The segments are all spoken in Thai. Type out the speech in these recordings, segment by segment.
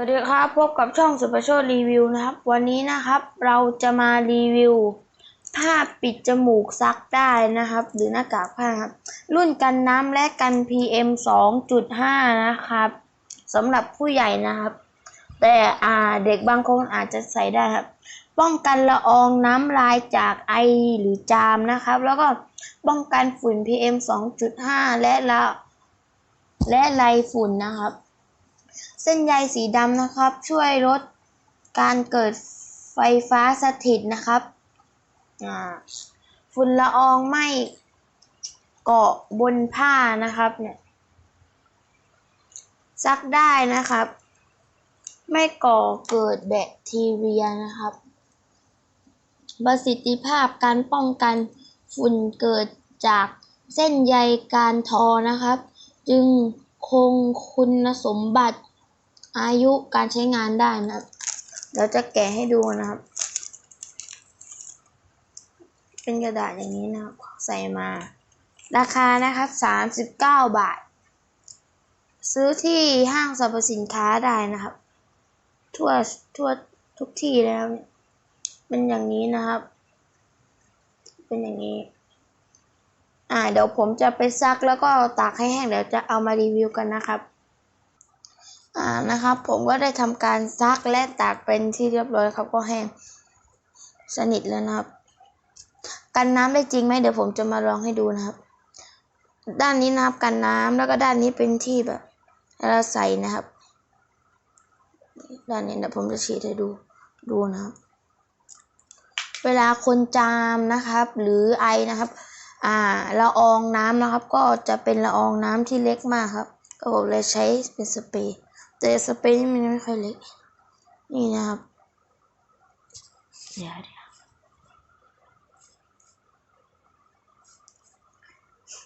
วัสดีครับพบกับช่องสุภโชครีวิวนะครับ วันนี้นะครับเราจะมารีวิว ผ้าปิดจมูกซักได้นะครับ หรือหน้ากากผ้าครับ รุ่นกันน้ำและกัน PM 2.5 นะครับสำหรับผู้ใหญ่นะครับ แต่อ่าเด็กบางคนอาจจะใส่ได้ครับ ป้องกันละอองน้ำลายจากไอหรือจามนะครับ แล้วก็ป้องกันฝุ่น PM 2.5 และละและไรฝุ่นนะครับ เส้นใยสีดำนะครับ ช่วยลดการเกิดไฟฟ้าสถิตนะครับฝุ่นละอองไม่เกาะบนผ้านะครับเนี่ยซักได้นะครับ ไม่ก่อเกิดแบคทีเรียนะครับ ประสิทธิภาพการป้องกันฝุ่นเกิดจากเส้นใยการทอนะครับ จึงคงคุณสมบัติ อายุการใช้งานได้นะครับเดี๋ยวจะแกะให้ดูนะครับ เป็นกระดาษอย่างนี้นะครับ ใส่มา ราคานะครับสามสิบเก้าบาท ซื้อที่ห้างสรรพสินค้าได้นะครับ ทั่วทั่วทุกที่แล้วเนี่ยเป็นอย่างนี้นะครับ เป็นอย่างนี้ อ่า เดี๋ยวผมจะไปซักแล้วก็ตากให้แห้งเดี๋ยวจะเอามารีวิวกันนะครับ อ่านะครับ ผมก็ได้ทำการซักและตากเป็นที่เรียบร้อยครับก็แห้งสนิทแล้วนะครับ กันน้ำได้จริงไหมเดี๋ยวผมจะมาลองให้ดูนะครับ ด้านนี้นะครับกันน้ำแล้วก็ด้านนี้เป็นที่แบบเราใส่นะครับ ด้านนี้เดี๋ยวผมจะฉีดให้ดูดูนะครับ เวลาคนจามนะครับ หรือไอนะครับ อ่าละอองน้ำนะครับ ก็จะเป็นละอองน้ำที่เล็กมากครับก็ผมเลยใช้เป็นสเปรย์ แต่สเปย์นี่มันไม่ค่อยเล็ก นี่นะครับ เดี๋ยวเดี๋ยว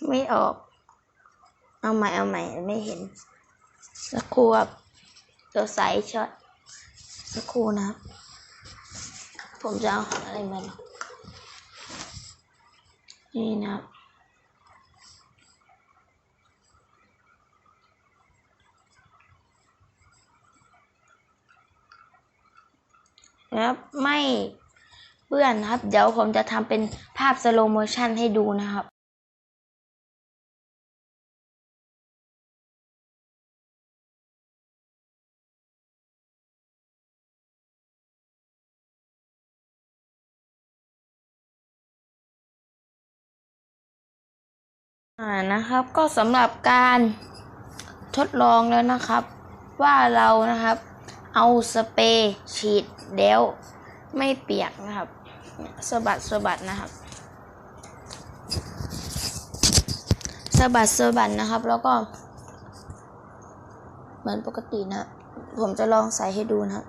ไม่ออก เอาใหม่เอาใหม่ไม่เห็นสักครู่ครับตัวใสช็อตสักครู่นะครับ ผมจะเอาอะไรมาดูนี่นะครับ นะครับ ไม่เปื้อนนะครับ เดี๋ยวผมจะทำเป็นภาพสโลโมชันให้ดูนะครับอ่านะครับก็สำหรับการทดลองแล้วนะครับ ว่าเรานะครับ เอาสเปรย์ฉีดแล้วไม่เปียกนะครับสะบัดสะบัดนะครับสะบัดสะบัดนะครับ แล้วก็ เหมือนปกตินะ ผมจะลองใส่ให้ดูนะครับ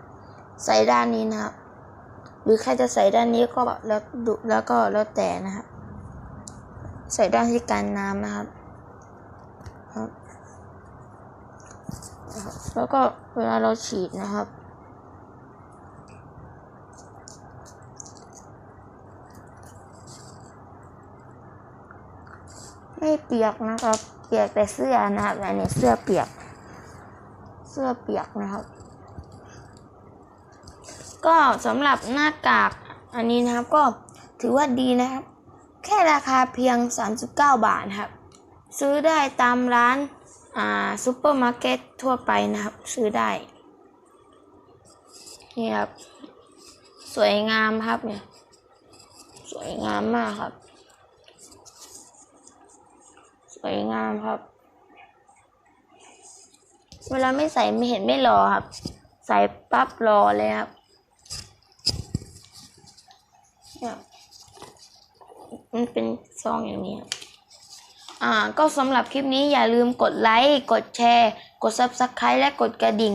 ใส่ด้านนี้นะครับ หรือใครจะใส่ด้านนี้ก็แล้วแล้วก็แล้วแต่นะครับ ใส่ด้านที่กันน้ำนะครับ แล้วก็เวลาเราฉีดนะครับ ไม่เปียกนะครับ เปียกแต่เสื้อนะครับอันนี้เสื้อเปียก เสื้อเปียกนะครับ ก็สำหรับหน้ากากอันนี้นะครับก็ถือว่าดีนะครับ แค่ราคาเพียง 39 บาทครับ ซื้อได้ตามร้าน ซูเปอร์มาร์เก็ตทั่วไปนะครับ ซื้อได้ นี่ครับ สวยงามครับเนี่ย สวยงามมากครับ สวยงามครับ เวลาไม่ใส่ไม่เห็นไม่รอครับ ใส่ปั๊บรอเลยครับเนี่ยมันเป็นซองอย่างนี้ครับ อ่าก็สำหรับคลิปนี้อย่าลืมกดไลค์กดแชร์ กด Subscribe และกดกระดิ่ง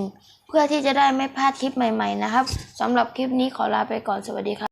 เพื่อที่จะได้ไม่พลาดคลิปใหม่ ๆ นะครับสำหรับคลิปนี้ขอลาไปก่อนสวัสดีครับ